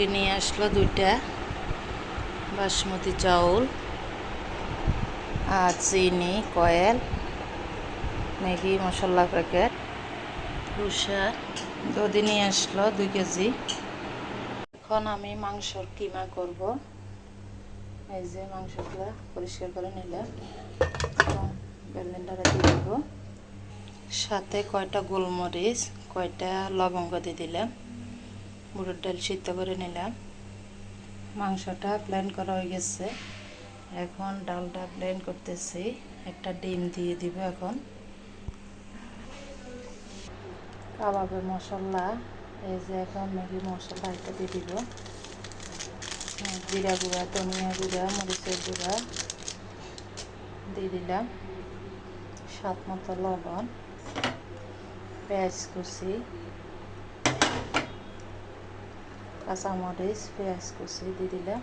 মুরগি নিয়ে আসলো দুইটা বাসমতি চাউল, আর চিনি, কয়েল, ম্যাগি, মশলা প্যাকেট পুষা দধি নিয়ে আসলো দুই কেজি। এখন আমি মাংসর কিমা করব। এই যে মাংসগুলো পরিষ্কার করে নিলাম। ব্লেন্ডারে দিয়ে দেব। সাথে কয়টা গোলমরিচ, কয়টা লবঙ্গ দিয়ে দিলাম। মুড়ের ডাল সিদ্ধ করে নিলাম। মাংসটা ব্লেন্ড করা হয়ে গেছে। এখন ডালটা ব্লেন্ড করতেছি। একটা ডিম দিয়ে দিব এখন। কাবাবের মশলা, এই যে এখন ম্যাগি মশলা দিয়ে দিব। জিরা গুঁড়া, ধনিয়া গুঁড়া, মরিচের গুঁড়া দিয়ে দিলাম। স্বাদ মতো লবণ, পেঁয়াজ কুচি। কাঁচামরিচ পেঁয়াজ কুচি দিয়ে দিলাম।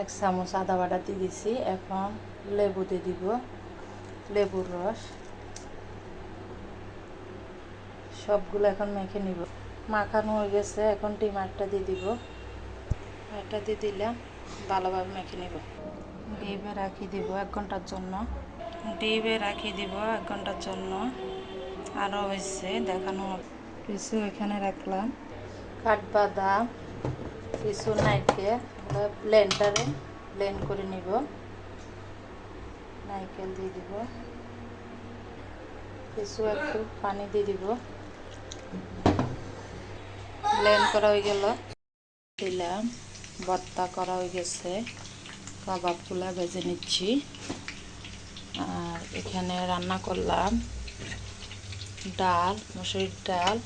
এক চামচ আদা বাটা দিয়ে দিছি। এখন লেবু দিয়ে দিব। লেবুর রস। সবগুলো এখন মেখে নিব। মাখানো হয়ে গেছে। এখন ডিমারটা দিয়ে দিব। এটা দিয়ে দিলাম। ভালোভাবে মেখে নিব। ডিবে রাখি দিব এক ঘণ্টার জন্য। ডিবে রাখি দিব এক ঘণ্টার জন্য। আরও হয়েছে দেখানো। কিছু এখানে রাখলাম। কাঠবাদাম, কিছু নাইকেল ব্লেন্ডারে ব্লেন্ড করে নিব। নাইকেল দিয়ে দিব। কিছু একটু পানি দিয়ে দিব। ব্লেন্ড করা হয়ে গেল। দিলাম। ভর্তা করা হয়ে গেছে। কাবাবগুলা ভেজে নিচ্ছি। আর এখানে রান্না করলাম। ডাল, মুসুরির ডাল।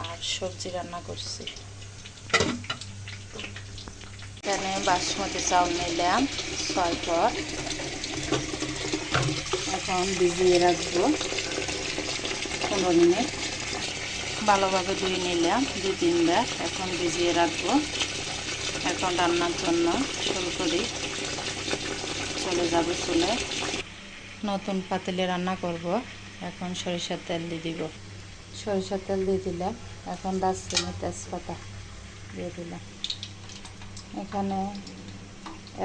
আর সবজি রান্না করছি। এখানে বাসমতি চাউল নিলাম, ছয় পর এখন ভিজিয়ে রাখব। পনেরো মিনিট। ভালোভাবে ধুয়ে নিলাম, দু তিনবার। এখন ভিজিয়ে রাখব। এখন রান্নার জন্য শুরু করি। চলে যাবে চুলে নতুন পাতিলে রান্না করব। এখন সরিষার তেল দিয়ে দিব। সরিষার তেল দিয়ে দিলাম। এখন দারচিনি তেজপাতা দিয়ে দিলাম। এখানে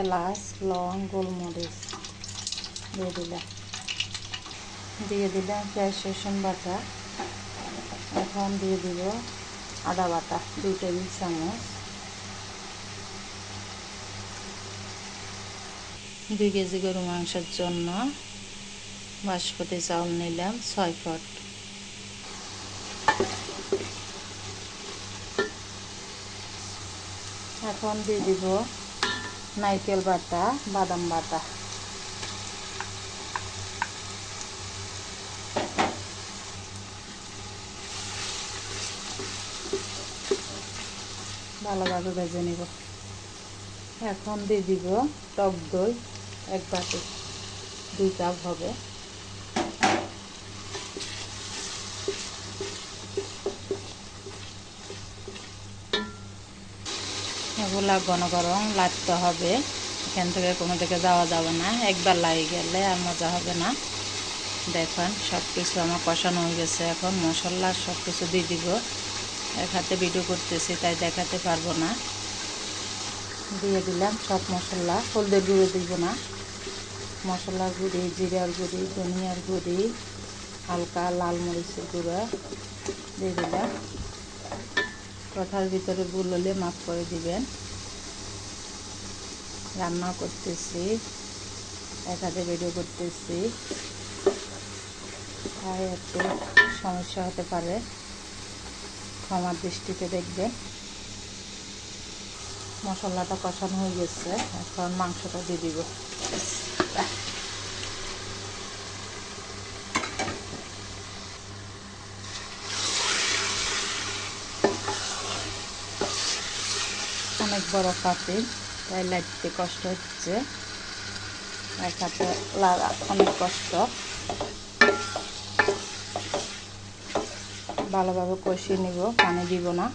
এলাচ, লং, গোলমরিচ দিয়ে দিলাম। দিয়ে দিলাম পেঁয়াজ রসুন বাটা। এখন দিয়ে দিব আদা বাটা, দুই টেবিল চামচ। দুই কেজি গরু মাংসের জন্য বাসমতি চাউল নিলাম, ছয় ফট। এখন দিয়ে দিব নাইকেল বাটা, বাদাম বাটা। ভালোভাবে ভেজে নিব। এখন দিয়ে দিব টক দই, এক বাটি। দুই কাপ হবে। এগুলা ঘন গরম লাগতে হবে। এখান থেকে কোনো দিকে যাওয়া যাবে না। একবার লাগে গেলে আর মজা হবে না। দেখেন সব কিছু আমার কষানো হয়ে গেছে এখন। মশলা সব কিছু দিয়ে দিব। এক হাতে ভিডিও করতেছি, তাই দেখাতে পারব না। দিয়ে দিলাম সব মশলা। হলদে গুঁড়ো দিব না। মশলার গুঁড়ি, জিরার গুঁড়ি, ধনিয়ার গুঁড়ি, হালকা লাল মরিচের গুঁড়া দিয়ে দিলাম। কথার ভিতরে ভুল হলে মাফ করে দিবেন। রান্না করতেছি, এক হাতে ভিডিও করতেছি। তাই একটু সমস্যা হতে পারে। ক্ষমার দৃষ্টিতে দেখবেন। মশলাটা কষানো হয়ে গেছে, এখন মাংসটা দিয়ে দিব। অনেক বড় পাতিল তাই লাগতে কষ্ট হচ্ছে। অনেক কষ্ট। ভালোভাবে কষিয়ে নিব, পানি দিব না।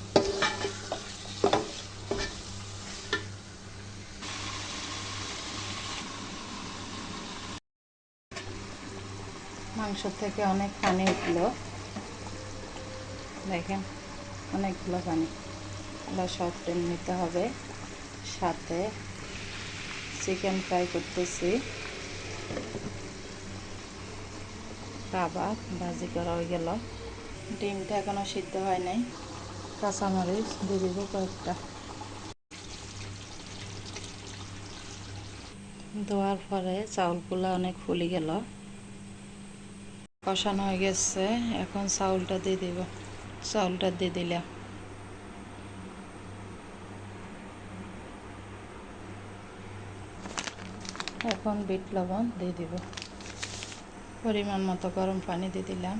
মাংস থেকে অনেক পানি উঠল। দেখেন, অনেকগুলো পানি। সব টেনে নিতে হবে। সাথে চিকেন ফ্রাই করতেছি। কাবাব ভাজি করা হয়ে গেল। ডিমটা এখনও সিদ্ধ হয় নাই। কাঁচামরিচ দিয়ে দিব কয়েকটা। দেওয়ার পরে চাউলগুলো অনেক ফুলে গেল। কষানো হয়ে গেছে। এখন চাউলটা দিয়ে দিব। চাউলটা দিয়ে দিলাম। এখন বিট লবণ দিয়ে দিব। পরিমাণ মতো গরম পানি দিয়ে দিলাম।